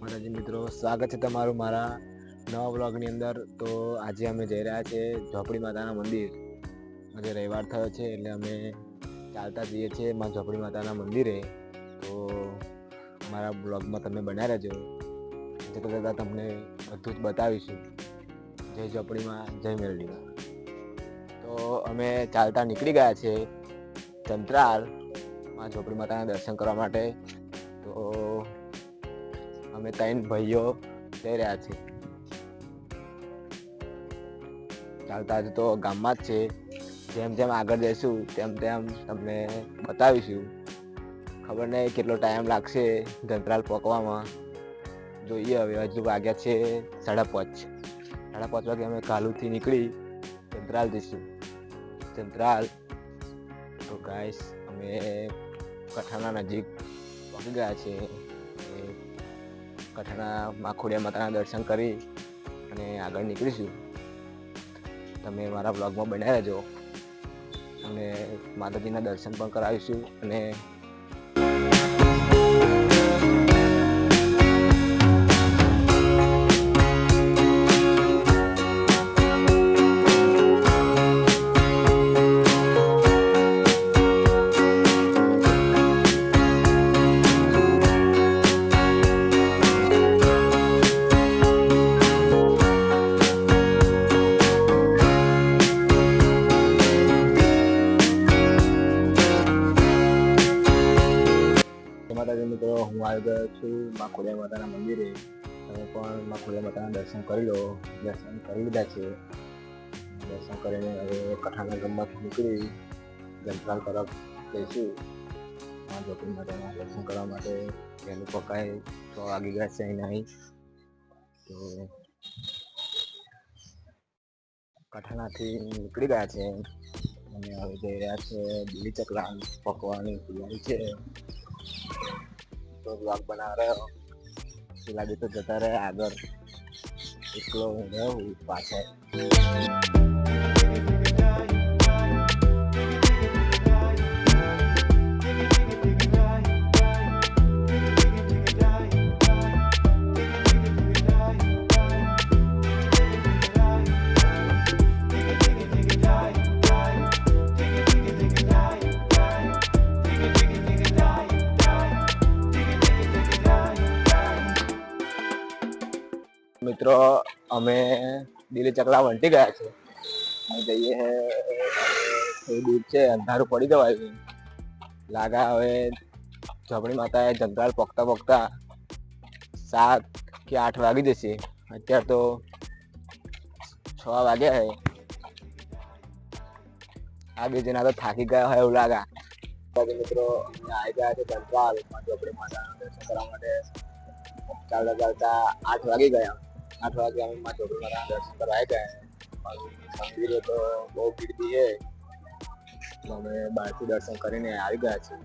માતાજી મિત્રો, સ્વાગત છે તમારું મારા નવા બ્લોગની અંદર. તો આજે અમે જઈ રહ્યા છીએ ઝોપડી માતાના મંદિર. આજે રવિવાર થયો છે એટલે અમે ચાલતા જઈએ છીએ માં ઝોપડી માતાના મંદિરે. તો મારા બ્લોગમાં તમે બન્યા રહેજો. જતાં જતાં તમને બધું જ બતાવીશું. જય ઝોપડીમાં, જય મેરડીમાં તો અમે ચાલતા નીકળી ગયા છે ચંત્રાલમાં ઝોપડી માતાના દર્શન કરવા માટે. તો અમે ત્રણ ભાઈઓ જઈ રહ્યા છે ચાલતા તો ગામમાં જ છે. જેમ જેમ આગળ જઈશું, તેમ તેમ તમને બતાવીશું. ખબર નહીં કેટલો ટાઈમ લાગશે ગંતરાલ પકવામાં. જોઈએ હવે, હજુ વાગ્યા છે સાડા પાંચ. સાડા પાંચ વાગે અમે કાલુથી નીકળી જંત્રાલ જઈશું. જંત્રાલ તો ગાઈસ અમે કઠાના નજીક પહોંચી ગયા છે કઠાના માખોડિયા માતાના દર્શન કરી અને આગળ નીકળીશું. તમે મારા બ્લોગમાં બનાવી રહેજો. અને માતાજીના દર્શન પણ કરાવીશું અને માતાજી મિત્રો, હું આવી ગયો છું મા માતાના મંદિરે. તમે પણ મા ખોડિયા માતાના દર્શન કરી લો. દર્શન કરી લીધા છે. દર્શન કરીને હવે કઠાના ગમમાંથી નીકળી જંત્રાલ તરફ જઈશું. મા જ્યોતિ માતાના દર્શન કરવા માટે વહેલું પકાય તો વાગી ગયા છે અહીં નહીં. તો કઠાણાથી નીકળી ગયા છે. અને હવે જઈ રહ્યા છે બીલી ચકલા પકવાની તૈયારી છે. તો બ્લોગ બના રહ્યો પેલા બી તો જતા રહે આગળ એકલો હું રહું પાછળ મિત્રો, અમે દિલ્હી ચકલા વંટી ગયા છે જઈએ એ દૂધ છે, અંધારું પડી જવાયું લાગા હવે ઝપડી માતાએ જંગલ પોકતા પોકતા સાત કે આઠ વાગી જશે. અત્યારે તો છ વાગ્યા હે. આ બે તો થાકી ગયા હોય એવું લાગા. બાકી મિત્રો આવી ગયા છે જંગલ ઝપડી માતા કરવા માટે ચાલતા ચાલતા આઠ વાગી ગયા. આઠ વાગે અમે માં ચોકડી દર્શન કરવા આવ્યા મંદિરે તો બહુ ભીડતી છે. તો અમે બહારથી દર્શન કરીને આવી ગયા છીએ.